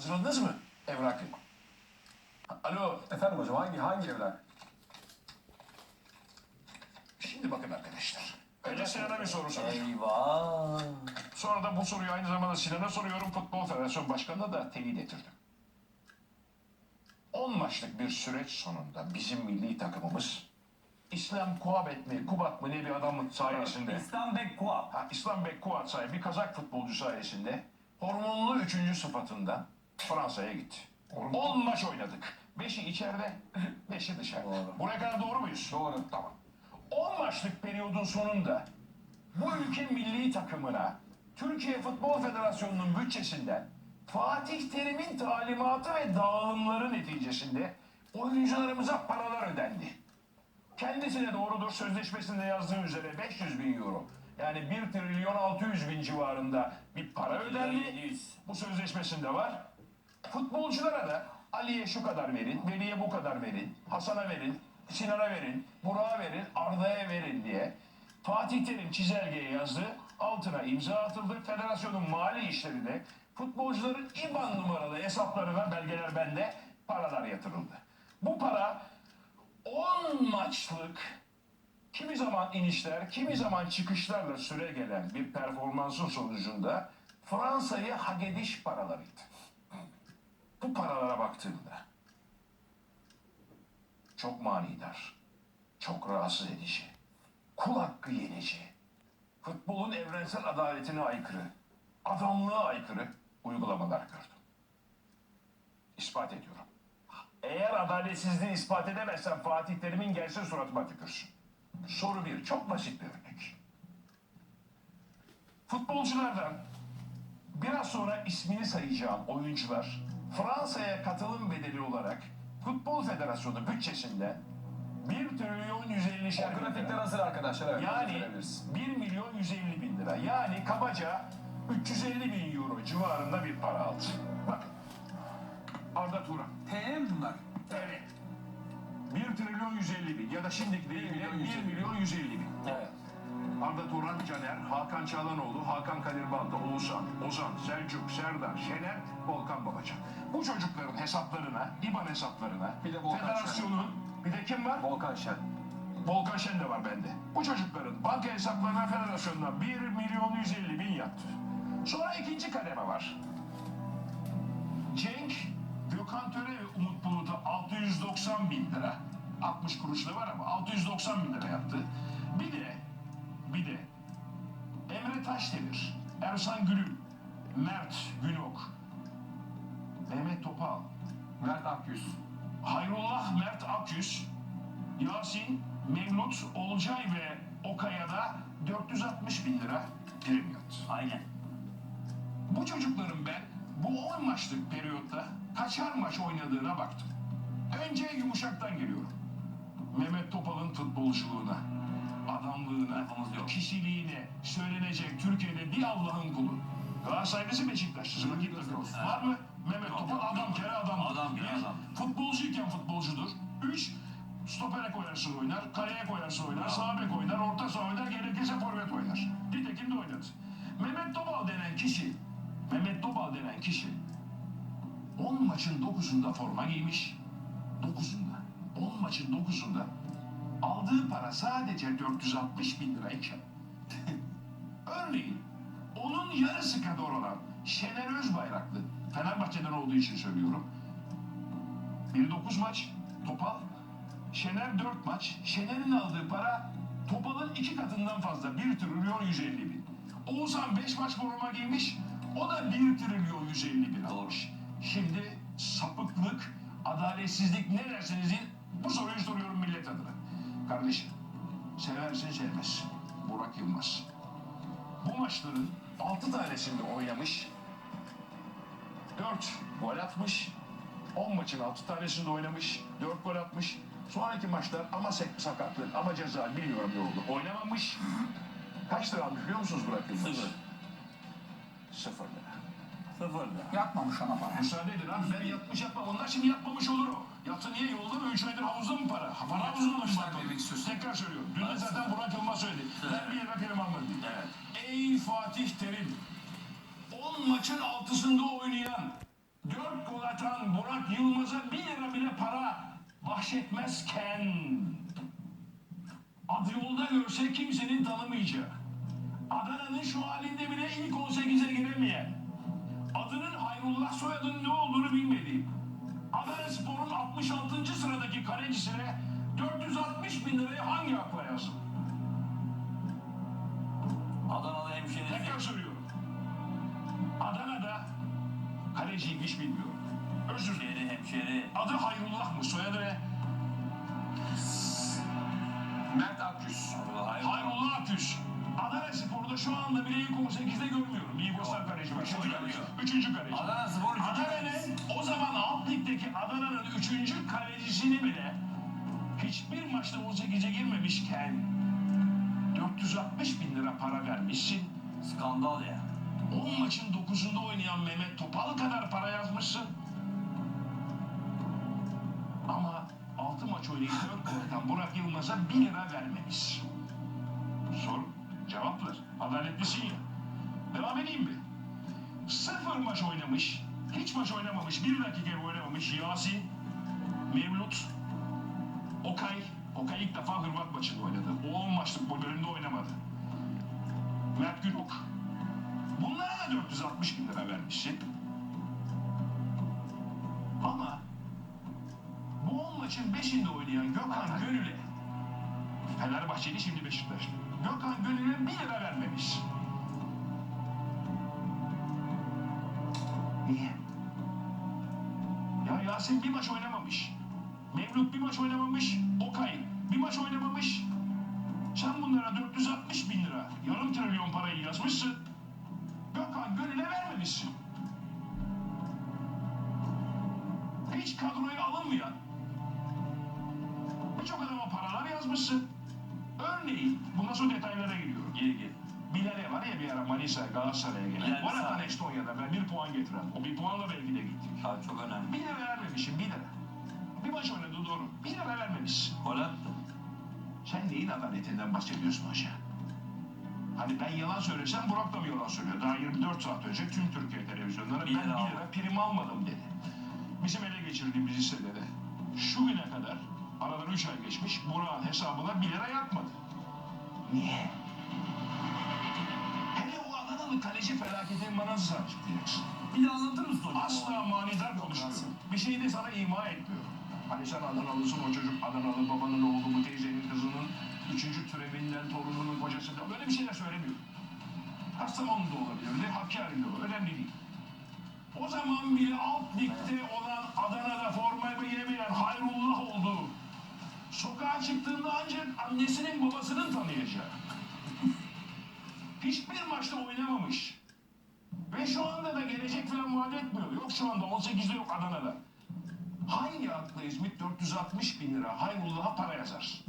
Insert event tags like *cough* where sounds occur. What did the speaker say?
Hazırladınız mı evrakı? Alo, Efendim hocam hangi hangi evrak? şimdi bakın arkadaşlar. Önce Sinan'a bir soru soracağım. Eyvah. Sonra da bu soruyu aynı zamanda Sinan'a soruyorum. Futbol Federasyonu Başkanı'na da teyit ettirdim. 10 maçlık bir süreç sonunda bizim milli takımımız İslam Kuabet mi, Kubat mı ne bir adamın sayesinde İslam Bek Kuap. ha, İslam Bek Kuat sahibi bir Kazak futbolcu sayesinde hormonlu üçüncü sıfatında Fransa'ya gitti. 10 maç oynadık. Beşi içeride, beşi dışarıda. Doğru. Buraya kadar doğru muyuz? Doğru. Tamam. 10 maçlık periyodun sonunda bu ülke milli takımına Türkiye Futbol Federasyonu'nun bütçesinden Fatih Terim'in talimatı ve dağılımları neticesinde oyuncularımıza paralar ödendi. Kendisine doğrudur sözleşmesinde yazdığı üzere 500 bin euro yani 1 trilyon 600 bin civarında bir para ödendi. Bu sözleşmesinde var. Futbolculara da Ali'ye şu kadar verin, Veli'ye bu kadar verin, Hasan'a verin, Sinan'a verin, Burak'a verin, Arda'ya verin diye Fatih Terim çizelgeye yazdı. Altına imza atıldı. Federasyonun mali işlerinde futbolcuların IBAN numaralı hesaplarına belgeler bende paralar yatırıldı. Bu para 10 maçlık kimi zaman inişler, kimi zaman çıkışlarla süre gelen bir performansın sonucunda Fransa'yı hak ediş paralarıydı. Bu paralara baktığımda çok manidar, çok rahatsız edici, kul hakkı yenici, futbolun evrensel adaletine aykırı, adamlığa aykırı uygulamalar gördüm. İspat ediyorum. Eğer adaletsizliği ispat edemezsen Fatih Terim'in gelsin suratıma tükürsün. Soru bir, çok basit bir örnek. Futbolculardan biraz sonra ismini sayacağım oyuncular Fransa'ya katılım bedeli olarak Futbol Federasyonu bütçesinden 1 trilyon 150 şer bin Grafikler hazır arkadaşlar. Evet, Yani gösterebiliriz. 1 milyon 150 bin lira. Yani kabaca 350 bin euro civarında bir para aldı. Bakın. Arda Turan. TL mi bunlar? Evet. 1 trilyon 150 bin ya da şimdiki deyimiyle 1 milyon milyon 150 bin. Evet. Arda Turan Caner, Hakan Çalanoğlu, Hakan Kadir Balta, Oğuzhan, Ozan, Selçuk, Serdar, Şener, Volkan Babacan. Bu çocukların hesaplarına, İBAN hesaplarına, Bir de Volkan federasyonun, bir de kim var? Volkan Şen. Volkan Şen de var bende. Bu çocukların banka hesaplarına federasyonuna 1 milyon 150 bin yattı. Sonra ikinci kademe var. Cenk, Gökhan Töre ve Umut Bulut'a 690 bin lira. 60 kuruş da var ama 690 bin lira yaptı. Emre Taşdemir, Ersan Gülüm, Mert Günok, Mehmet Topal, Mert Akyüz. Hayrullah Mert Akyüz, Yasin, Mevlut, Olcay ve Okaya'da 460 bin lira prim yattı. Aynen. Bu çocukların ben bu 10 maçlık periyotta kaçar maç oynadığına baktım. Önce yumuşaktan geliyorum. Mehmet Topal'ın futbolculuğuna, yok. kişiliğine, söylenecek Türkiye'de bir Allah'ın kulu. Galatasaraylısı Beşiktaşlısı rakip takım. Var mı? Mehmet Topal adam kere adam. Adam kere adam. Futbolcuyken futbolcudur. Üç, stopere koyarsın oynar, kaleye koyarsın oynar, sağ bek oynar, orta saha oynar, gerekirse forvet oynar. Nitekim de oynadı. Mehmet Topal denen kişi, Mehmet Topal denen kişi 10 maçın 9'unda forma giymiş. 9'unda. 10 maçın 9'unda aldığı para sadece 460 bin lirayken *laughs* örneğin onun yarısı kadar olan Şener Özbayraklı Fenerbahçe'den olduğu için söylüyorum. Bir 9 maç Topal, Şener 4 maç. Şener'in aldığı para Topal'ın iki katından fazla. 1 trilyon 150 bin. Oğuzhan 5 maç forma giymiş. O da 1 trilyon 150 bin almış. Şimdi sapıklık, adaletsizlik ne derseniz bu soruyu soruyorum millet adına. Kardeşim, seversin sevmezsin. Burak Yılmaz. Bu maçların 6 tanesinde oynamış. 4 gol atmış. 10 maçın 6 tanesinde oynamış. 4 gol atmış. Sonraki maçlar ama sakatlık ama ceza bilmiyorum ne oldu. Oynamamış. Kaç lira almış biliyor musunuz Burak Yılmaz? Sıfır. Sıfır lira. Sıfır da. Yapmamış ona para. Müsaade edin abi ben yatmış yapmam. Onlar şimdi yapmamış olur o. Yapsa niye yolda mı? 3 aydır havuzda mı para? Para havuzunda mı para? Tekrar söylüyorum. Dün de zaten Burak Yılmaz söyledi. Ben bir yere almadım. Evet. Ey Fatih Terim. 10 maçın altısında oynayan 4 Burak Yılmaz'a 1 lira bile para bahşetmezken adı yolda görse kimsenin tanımayacağı Adana'nın şu halinde bile ilk 18'e giremeyen adının Hayrullah soyadının ne olduğunu bilmediğim Adana Spor'un 66. sıradaki kalecisine 460 bin lirayı hangi akla yazdım? Adanalı hemşerisi. Tekrar soruyorum. Adana'da kaleciymiş bilmiyorum. Özür dilerim. Hemşeri. Adı Hayrullah mı? Soyadı ne? Mert hayır. Hayrullah Aküs. Adana Spor'da şu anda bile ilk 18'de görmüyorum. İyi Bostan kaleci var. Üçüncü kaleci. Üçüncü kaleci. Adana Spor üçüncü alt ligdeki Adana'nın üçüncü kalecisini bile hiçbir maçta 18'e girmemişken 460 bin lira para vermişsin. Skandal ya. 10 maçın 9'unda oynayan Mehmet Topal kadar para yazmışsın. Ama 6 maç oynayıp 4 gol atan Burak Yılmaz'a 1 lira vermemiş. Sor, cevap ver. Adaletlisin ya. Devam edeyim mi? Sıfır maç oynamış, hiç maç oynamamış, bir dakika oynamamış Yasin, Mevlut, Okay, Okay ilk defa Hırvat maçında oynadı. O 10 maçlık bu bölümde oynamadı. Mert Günok, Bunlara da 460 bin lira vermişsin. Ama bu 10 maçın 5'inde oynayan Gökhan Gönül'e Fenerbahçeli şimdi Beşiktaş. Gökhan Gönül'e 1 lira vermemiş. Niye? Ya Yasin bir maç oynamamış. Mevlüt bir maç oynamamış. Okay bir maç oynamamış. Sen bunlara 460 bin lira, yarım trilyon parayı yazmışsın. Gökhan Gönül'e vermemişsin. Hiç kadroya alınmayan birçok adama paralar yazmışsın. Örneğin, bundan sonra detaylara giriyorum. Gir gir. Bilal var ya bir ara Manisa Galatasaray'a gelen. Bilal Vanatan Sağ. Estonya'da ben bir puan getiren. O bir puanla belki de gittik. Abi çok önemli. Bir lira vermemişim, bir lira. Bir maç oynadı doğru. Bir lira vermemişsin. Gol attı. Sen neyin adaletinden bahsediyorsun hoca? Hani ben yalan söylesem Burak da mı yalan söylüyor? Daha 24 saat önce tüm Türkiye televizyonları Bir ben lira 1 lira prim almadım dedi. Bizim ele geçirdiğimiz hisseleri şu güne kadar aradan 3 ay geçmiş Burak'ın hesabına 1 lira yatmadı. Niye? Adanalı kaleci felaketini bana nasıl açıklayacaksın? Bir de anlatır mısın hocam? Asla manidar konuşmuyorum. Bir şey de sana ima etmiyorum. Hani sen Adanalısın o çocuk Adanalı babanın oğlu bu teyzenin kızının üçüncü türevinden torununun kocasından böyle bir şeyler söylemiyorum. Kastamonu'da olabilir, de Hakkari'de olur, önemli değil. O zaman bile alt ligde olan Adana'da formayı giyemeyen Hayrullah oldu. Sokağa çıktığında ancak annesinin babasının tanıyacağı. Hiçbir maçta oynamamış. Ve şu anda da gelecek falan vaat etmiyor. Yok şu anda 18'de yok Adana'da. Hangi akla İzmit 460 bin lira Hayrullah'a para yazar?